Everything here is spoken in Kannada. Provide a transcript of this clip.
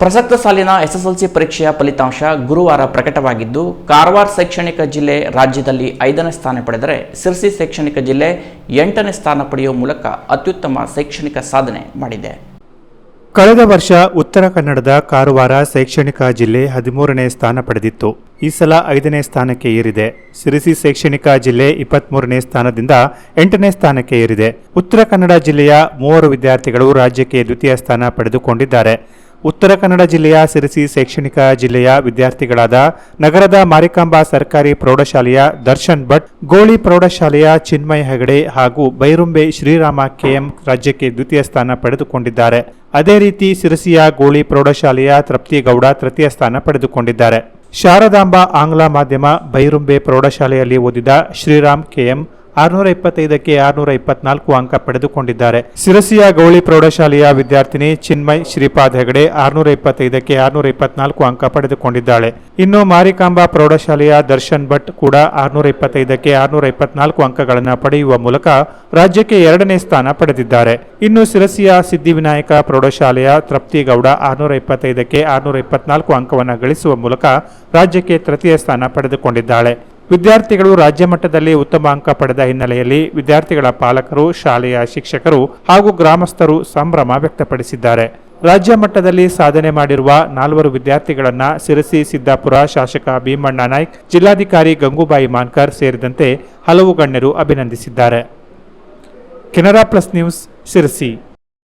ಪ್ರಸಕ್ತ ಸಾಲಿನ ಎಸ್ಎಸ್ಎಲ್ಸಿ ಪರೀಕ್ಷೆಯ ಫಲಿತಾಂಶ ಗುರುವಾರ ಪ್ರಕಟವಾಗಿದ್ದು, ಕಾರವಾರ ಶೈಕ್ಷಣಿಕ ಜಿಲ್ಲೆ ರಾಜ್ಯದಲ್ಲಿ ಐದನೇ ಸ್ಥಾನ ಪಡೆದರೆ ಸಿರ್ಸಿ ಶೈಕ್ಷಣಿಕ ಜಿಲ್ಲೆ ಎಂಟನೇ ಸ್ಥಾನ ಪಡೆಯುವ ಮೂಲಕ ಅತ್ಯುತ್ತಮ ಶೈಕ್ಷಣಿಕ ಸಾಧನೆ ಮಾಡಿದೆ. ಕಳೆದ ವರ್ಷ ಉತ್ತರ ಕನ್ನಡದ ಕಾರವಾರ ಶೈಕ್ಷಣಿಕ ಜಿಲ್ಲೆ ಹದಿಮೂರನೇ ಸ್ಥಾನ ಪಡೆದಿತ್ತು. ಈ ಸಲ ಐದನೇ ಸ್ಥಾನಕ್ಕೆ ಏರಿದೆ. ಸಿರಿಸಿ ಶೈಕ್ಷಣಿಕ ಜಿಲ್ಲೆ ಇಪ್ಪತ್ಮೂರನೇ ಸ್ಥಾನದಿಂದ ಎಂಟನೇ ಸ್ಥಾನಕ್ಕೆ ಏರಿದೆ. ಉತ್ತರ ಕನ್ನಡ ಜಿಲ್ಲೆಯ ಮೂವರು ವಿದ್ಯಾರ್ಥಿಗಳು ರಾಜ್ಯಕ್ಕೆ ದ್ವಿತೀಯ ಸ್ಥಾನ ಪಡೆದುಕೊಂಡಿದ್ದಾರೆ. ಉತ್ತರ ಕನ್ನಡ ಜಿಲ್ಲೆಯ ಸಿರಿಸಿ ಶೈಕ್ಷಣಿಕ ಜಿಲ್ಲೆಯ ವಿದ್ಯಾರ್ಥಿಗಳಾದ ನಗರದ ಮಾರಿಕಾಂಬಾ ಸರ್ಕಾರಿ ಪ್ರೌಢಶಾಲೆಯ ದರ್ಶನ್ ಭಟ್, ಗೋಳಿ ಪ್ರೌಢಶಾಲೆಯ ಚಿನ್ಮಯ ಹೆಗಡೆ ಹಾಗೂ ಬೈರುಂಬೆ ಶ್ರೀರಾಮ ಕೆಎಂ ರಾಜ್ಯಕ್ಕೆ ದ್ವಿತೀಯ ಸ್ಥಾನ ಪಡೆದುಕೊಂಡಿದ್ದಾರೆ. ಅದೇ ರೀತಿ ಸಿರಸಿಯ ಗೋಳಿ ಪ್ರೌಢಶಾಲೆಯ ತೃಪ್ತಿಗೌಡ ತೃತೀಯ ಸ್ಥಾನ ಪಡೆದುಕೊಂಡಿದ್ದಾರೆ. ಶಾರದಾಂಬ ಆಂಗ್ಲ ಮಾಧ್ಯಮ ಬೈರುಂಬೆ ಪ್ರೌಢಶಾಲೆಯಲ್ಲಿ ಓದಿದ ಶ್ರೀರಾಮ್ ಕೆಎಂ ಆರುನೂರ ಇಪ್ಪತ್ತೈದಕ್ಕೆ ಆರುನೂರ ಇಪ್ಪತ್ನಾಲ್ಕು ಅಂಕ ಪಡೆದುಕೊಂಡಿದ್ದಾರೆ. ಸಿರಸಿಯ ಗೌಳಿ ಪ್ರೌಢಶಾಲೆಯ ವಿದ್ಯಾರ್ಥಿನಿ ಚಿನ್ಮಯ್ ಶ್ರೀಪಾದ್ ಹೆಗಡೆ ಆರುನೂರ ಇಪ್ಪತ್ತೈದಕ್ಕೆ ಆರುನೂರ ಇಪ್ಪತ್ನಾಲ್ಕು ಅಂಕ ಪಡೆದುಕೊಂಡಿದ್ದಾಳೆ. ಇನ್ನು ಮಾರಿಕಾಂಬಾ ಪ್ರೌಢಶಾಲೆಯ ದರ್ಶನ್ ಭಟ್ ಕೂಡ ಆರುನೂರ ಇಪ್ಪತ್ತೈದಕ್ಕೆ ಆರುನೂರ ಇಪ್ಪತ್ನಾಲ್ಕು ಅಂಕಗಳನ್ನು ಪಡೆಯುವ ಮೂಲಕ ರಾಜ್ಯಕ್ಕೆ ಎರಡನೇ ಸ್ಥಾನ ಪಡೆದಿದ್ದಾರೆ. ಇನ್ನು ಸಿರಸಿಯ ಸಿದ್ಧಿವಿನಾಯಕ ಪ್ರೌಢಶಾಲೆಯ ತೃಪ್ತಿಗೌಡ ಆರುನೂರ ಇಪ್ಪತ್ತೈದಕ್ಕೆ ಆರುನೂರ ಇಪ್ಪತ್ನಾಲ್ಕು ಅಂಕವನ್ನು ಗಳಿಸುವ ಮೂಲಕ ರಾಜ್ಯಕ್ಕೆ ತೃತೀಯ ಸ್ಥಾನ ಪಡೆದುಕೊಂಡಿದ್ದಾಳೆ. ವಿದ್ಯಾರ್ಥಿಗಳು ರಾಜ್ಯ ಮಟ್ಟದಲ್ಲಿ ಉತ್ತಮ ಅಂಕ ಪಡೆದ ಹಿನ್ನೆಲೆಯಲ್ಲಿ ವಿದ್ಯಾರ್ಥಿಗಳ ಪಾಲಕರು, ಶಾಲೆಯ ಶಿಕ್ಷಕರು ಹಾಗೂ ಗ್ರಾಮಸ್ಥರು ಸಂಭ್ರಮ ವ್ಯಕ್ತಪಡಿಸಿದ್ದಾರೆ. ರಾಜ್ಯ ಮಟ್ಟದಲ್ಲಿ ಸಾಧನೆ ಮಾಡಿರುವ ನಾಲ್ವರು ವಿದ್ಯಾರ್ಥಿಗಳನ್ನ ಸಿರಸಿ ಸಿದ್ದಾಪುರ ಶಾಸಕ ಭೀಮಣ್ಣ ನಾಯ್ಕ್, ಜಿಲ್ಲಾಧಿಕಾರಿ ಗಂಗೂಬಾಯಿ ಮಾನ್ಕರ್ ಸೇರಿದಂತೆ ಹಲವು ಗಣ್ಯರು ಅಭಿನಂದಿಸಿದ್ದಾರೆ. Canara plus news, Sirsi.